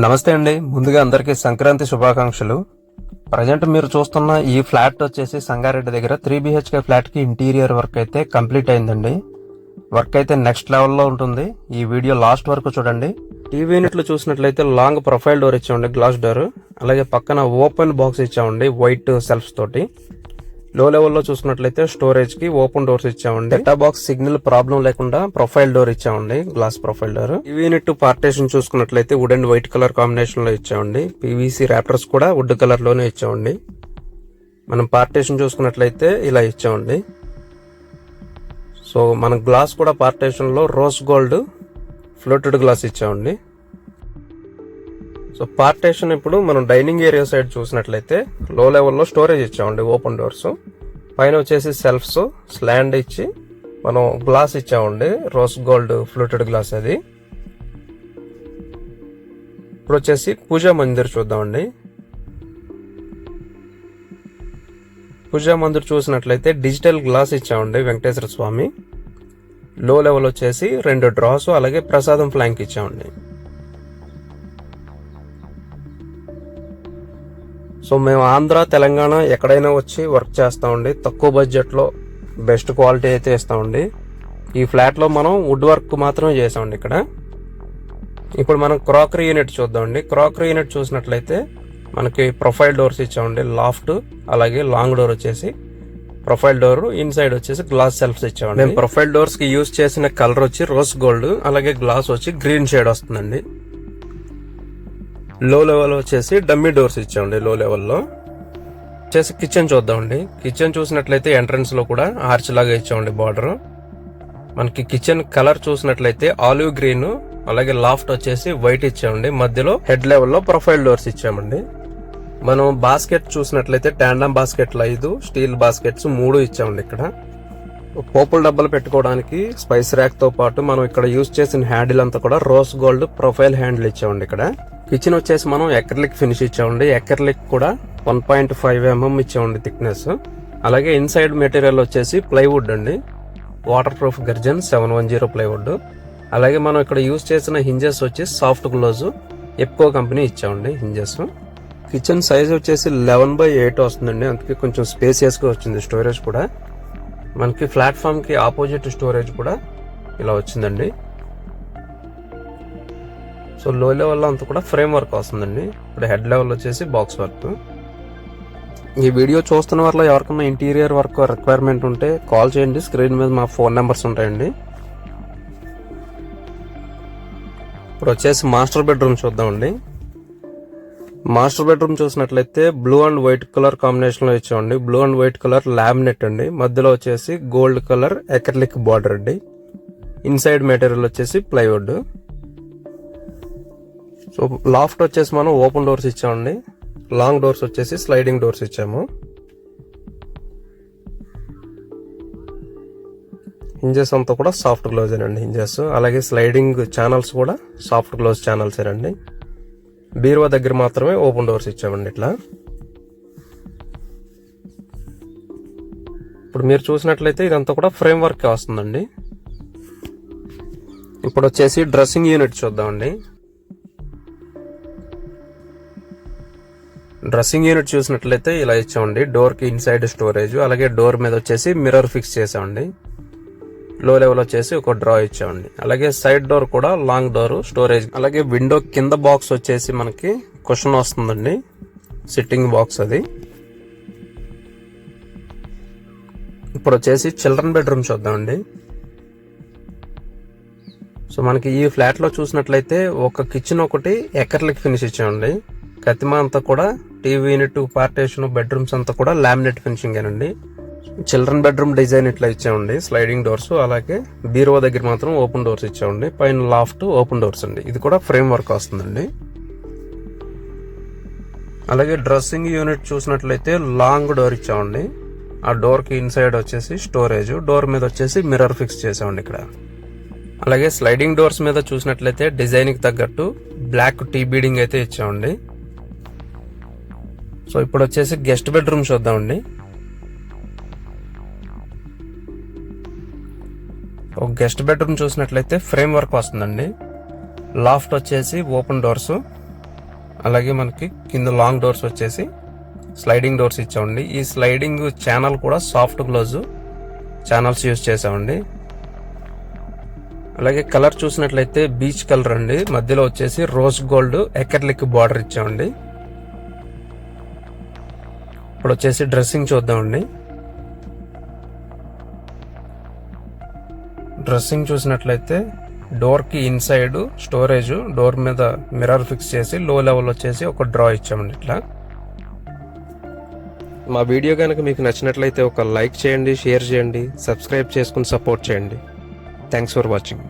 నమస్తే అండి. ముందుగా అందరికీ సంక్రాంతి శుభాకాంక్షలు. ప్రజెంట్ మీరు చూస్తున్న ఈ ఫ్లాట్ వచ్చేసి సంగారెడ్డి దగ్గర త్రీ బిహెచ్కే ఫ్లాట్కి ఇంటీరియర్ వర్క్ అయితే కంప్లీట్ అయిందండి. వర్క్ అయితే నెక్స్ట్ లెవెల్లో ఉంటుంది. ఈ వీడియో లాస్ట్ వరకు చూడండి. టీవీ యూనిట్లు చూసినట్లయితే లాంగ్ ప్రొఫైల్ డోర్ ఇచ్చామండి గ్లాస్ డోర్. అలాగే పక్కన ఓపెన్ బాక్స్ ఇచ్చామండి వైట్ సెల్ఫ్స్ తోటి. లో లెవెల్లో చూసుకున్నట్లయితే స్టోరేజ్కి ఓపెన్ డోర్స్ ఇచ్చామండి. డేటా బాక్స్ సిగ్నల్ ప్రాబ్లం లేకుండా ప్రొఫైల్ డోర్ ఇచ్చామండి glass profile door. Unit partition చూసుకున్నట్లయితే వుడ్ అండ్ వైట్ కలర్ కాంబినేషన్లో ఇచ్చామండి. పీవీసీ ర్యాపర్స్ కూడా వుడ్ కలర్లోనే ఇచ్చామండి. మనం పార్టేషన్ చూసుకున్నట్లయితే ఇలా ఇచ్చామండి. సో మన గ్లాస్ కూడా పార్టేషన్లో రోజ్ గోల్డ్ ఫ్లోటెడ్ గ్లాస్ ఇచ్చామండి. సో పార్టేషన్ ఇప్పుడు మనం డైనింగ్ ఏరియా సైడ్ చూసినట్లయితే లో లెవెల్లో స్టోరేజ్ ఇచ్చామండి ఓపెన్ డోర్స్ పైన వచ్చేసి సెల్ఫ్స్ స్లాండ్ ఇచ్చి మనం గ్లాస్ ఇచ్చామండి రోస్ గోల్డ్ ఫ్లూటెడ్ గ్లాస్ అది. ఇప్పుడు వచ్చేసి పూజా మందిర్ చూద్దామండి. పూజా మందిర్ చూసినట్లయితే డిజిటల్ గ్లాస్ ఇచ్చామండి వెంకటేశ్వర స్వామి. లో లెవెల్ వచ్చేసి రెండు డ్రాస్ అలాగే ప్రసాదం ఫ్లాంక్ ఇచ్చామండి. సో మేము ఆంధ్ర తెలంగాణ ఎక్కడైనా వచ్చి వర్క్ చేస్తామండి తక్కువ బడ్జెట్లో బెస్ట్ క్వాలిటీ అయితే ఇస్తామండి ఈ ఫ్లాట్లో మనం వుడ్ వర్క్ మాత్రమే చేసామండి ఇక్కడ. ఇప్పుడు మనం క్రాకరీ యూనిట్ చూద్దామండి క్రాకరీ యూనిట్ చూసినట్లయితే మనకి ప్రొఫైల్ డోర్స్ ఇచ్చామండి లాఫ్ట్ అలాగే లాంగ్ డోర్ వచ్చేసి ప్రొఫైల్ డోర్ ఇన్సైడ్ వచ్చేసి గ్లాస్ సెల్ఫ్స్ ఇచ్చామండి మేము ప్రొఫైల్ డోర్స్కి యూజ్ చేసిన కలర్ వచ్చి రోజ్ గోల్డ్ అలాగే గ్లాస్ వచ్చి గ్రీన్ షేడ్ వస్తుందండి. లో లెవెల్ వచ్చేసి డమ్మీ డోర్స్ ఇచ్చామండి లో. లెవెల్లో వచ్చేసి కిచెన్ చూద్దామండి. కిచెన్ చూసినట్లయితే ఎంట్రన్స్లో కూడా ఆర్చ్ లాగా ఇచ్చామండి బార్డర్ మనకి కిచెన్ కలర్ చూసినట్లయితే ఆలివ్ గ్రీన్ అలాగే లాఫ్ట్ వచ్చేసి వైట్ ఇచ్చామండి. మధ్యలో హెడ్ లెవెల్లో ప్రొఫైల్ డోర్స్ ఇచ్చామండి. మనం బాస్కెట్ చూసినట్లయితే టాండమ్ బాస్కెట్లు ఐదు స్టీల్ బాస్కెట్స్ మూడు ఇచ్చామండి ఇక్కడ. పోపుల డబ్బాలు పెట్టుకోవడానికి స్పైస్ ర్యాక్తో పాటు మనం ఇక్కడ యూజ్ చేసిన హ్యాండిల్ అంతా కూడా రోస్ గోల్డ్ ప్రొఫైల్ హ్యాండిల్ ఇచ్చామండి ఇక్కడ. కిచెన్ వచ్చేసి మనం ఎకర్లిక్ ఫినిష్ ఇచ్చామండి. ఎకర్లిక్ కూడా వన్ పాయింట్ ఫైవ్ ఎంఎం ఇచ్చామండి థిక్నెస్. అలాగే ఇన్సైడ్ మెటీరియల్ వచ్చేసి ప్లైవుడ్ అండి. Waterproof gurjan seven one zero plywood. అలాగే మనం ఇక్కడ యూజ్ చేసిన హింజెస్ వచ్చి సాఫ్ట్ గ్లోజ్ ఎప్కో కంపెనీ ఇచ్చామండి హింజెస్. కిచెన్ సైజ్ వచ్చేసి లెవెన్ బై ఎయిట్ వస్తుందండి. అందుకే కొంచెం స్పేసియస్గా వచ్చింది స్టోరేజ్ కూడా. మనకి ప్లాట్ఫామ్కి ఆపోజిట్ స్టోరేజ్ కూడా ఇలా వచ్చిందండి. సో లో లెవెల్లో అంతా కూడా ఫ్రేమ్ వర్క్ వస్తుందండి. ఇప్పుడు హెడ్ లెవెల్ వచ్చేసి బాక్స్ వర్క్ ఈ వీడియో చూస్తున్న వాళ్ళ ఎవరికైనా ఇంటీరియర్ వర్క్ రిక్వైర్మెంట్ ఉంటే కాల్ చేయండి. స్క్రీన్ మీద మా ఫోన్ నెంబర్స్ ఉంటాయండి. ఇప్పుడు వచ్చేసి మాస్టర్ బెడ్రూమ్ చూద్దామండి. మాస్టర్ బెడ్రూమ్ చూసినట్లయితే బ్లూ అండ్ వైట్ కలర్ కాంబినేషన్లో ఇచ్చామండి. Blue and white colour laminate అండి. మధ్యలో వచ్చేసి గోల్డ్ కలర్ ఎకర్లిక్ బార్డర్ అండి. ఇన్సైడ్ మెటీరియల్ వచ్చేసి ప్లైవుడ్. సో లాఫ్ట్ వచ్చేసి మనం ఓపెన్ డోర్స్ ఇచ్చామండి. లాంగ్ డోర్స్ వచ్చేసి స్లైడింగ్ డోర్స్ ఇచ్చాము. హింజెస్ అంతా కూడా సాఫ్ట్ గ్లోజ్ అండి హింజెస్. అలాగే స్లైడింగ్ ఛానల్స్ కూడా సాఫ్ట్ గ్లోజ్ ఛానల్స్ అండి బీరువా దగ్గర మాత్రమే ఓపెన్ డోర్స్ ఇచ్చామండి ఇట్లా. ఇప్పుడు మీరు చూసినట్లయితే ఇదంతా కూడా ఫ్రేమ్ వర్క్ వస్తుందండి. ఇప్పుడు వచ్చేసి డ్రెస్సింగ్ యూనిట్ చూద్దామండి. డ్రెస్సింగ్ యూనిట్ చూసినట్లయితే ఇలా ఇచ్చామండి. డోర్కి ఇన్సైడ్ స్టోరేజ్ అలాగే డోర్ మీద వచ్చేసి మిర్రర్ ఫిక్స్ చేసామండి. లో లెవెల్ వచ్చేసి ఒక డ్రా ఇచ్చామండి. అలాగే సైడ్ డోర్ కూడా లాంగ్ డోర్ స్టోరేజ్ అలాగే విండో కింద బాక్స్ వచ్చేసి మనకి క్వశ్చన్ వస్తుందండి. సిట్టింగ్ బాక్స్ అది. ఇప్పుడు వచ్చేసి చిల్డ్రన్ బెడ్రూమ్ చూద్దామండి. సో మనకి ఈ ఫ్లాట్లో చూసినట్లయితే ఒక కిచెన్ ఒకటి ఎకర్లకి ఫినిష్ ఇచ్చామండి. కతిమా అంతా కూడా టీవీ యూనిట్ పార్టేషన్ బెడ్రూమ్స్ అంతా కూడా లామినేట్ ఫినిషింగ్ అండి చిల్డ్రన్ బెడ్రూమ్ డిజైన్ ఇట్లా ఇచ్చామండి స్లైడింగ్ డోర్స్ అలాగే బీరువా దగ్గర మాత్రం ఓపెన్ డోర్స్ ఇచ్చామండి పైన లాఫ్ట్ ఓపెన్ డోర్స్ అండి. ఇది కూడా ఫ్రేమ్ వర్క్ వస్తుందండి. అలాగే డ్రెస్సింగ్ యూనిట్ చూసినట్లయితే లాంగ్ డోర్ ఇచ్చామండి. ఆ డోర్కి ఇన్సైడ్ వచ్చేసి స్టోరేజ్ డోర్ మీద వచ్చేసి మిర్రర్ ఫిక్స్ చేసామండి ఇక్కడ. అలాగే స్లైడింగ్ డోర్స్ మీద చూసినట్లయితే డిజైన్కి తగ్గట్టు బ్లాక్ టీ బీడింగ్ అయితే ఇచ్చామండి. సో ఇప్పుడు వచ్చేసి గెస్ట్ బెడ్రూమ్ చూద్దామండి. ఒక గెస్ట్ బెడ్రూమ్ చూసినట్లయితే ఫ్రేమ్ వర్క్ వస్తుందండి. లాఫ్ట్ వచ్చేసి ఓపెన్ డోర్స్. అలాగే మనకి కింద లాంగ్ డోర్స్ వచ్చేసి స్లైడింగ్ డోర్స్ ఇచ్చామండి. ఈ స్లైడింగ్ ఛానల్ కూడా సాఫ్ట్ గ్లోజ్ ఛానల్స్ యూజ్ చేసామండి అలాగే కలర్ చూసినట్లయితే బీచ్ కలర్ అండి. మధ్యలో వచ్చేసి రోజ్ గోల్డ్ ఎకర్లిక్ బార్డర్ ఇచ్చామండి. ఇప్పుడు వచ్చేసి డ్రెస్సింగ్ చూద్దామండి. డ్రెస్సింగ్ చూసినట్లయితే డోర్కి ఇన్సైడ్ స్టోరేజ్ డోర్ మీద మిర్రర్ ఫిక్స్ చేసి లో లెవెల్ వచ్చేసి ఒక డ్రా ఇచ్చామండి ఇట్లా. మా వీడియో కనుక మీకు నచ్చినట్లయితే ఒక లైక్ చేయండి షేర్ చేయండి సబ్స్క్రైబ్ చేసుకుని సపోర్ట్ చేయండి. Thanks for watching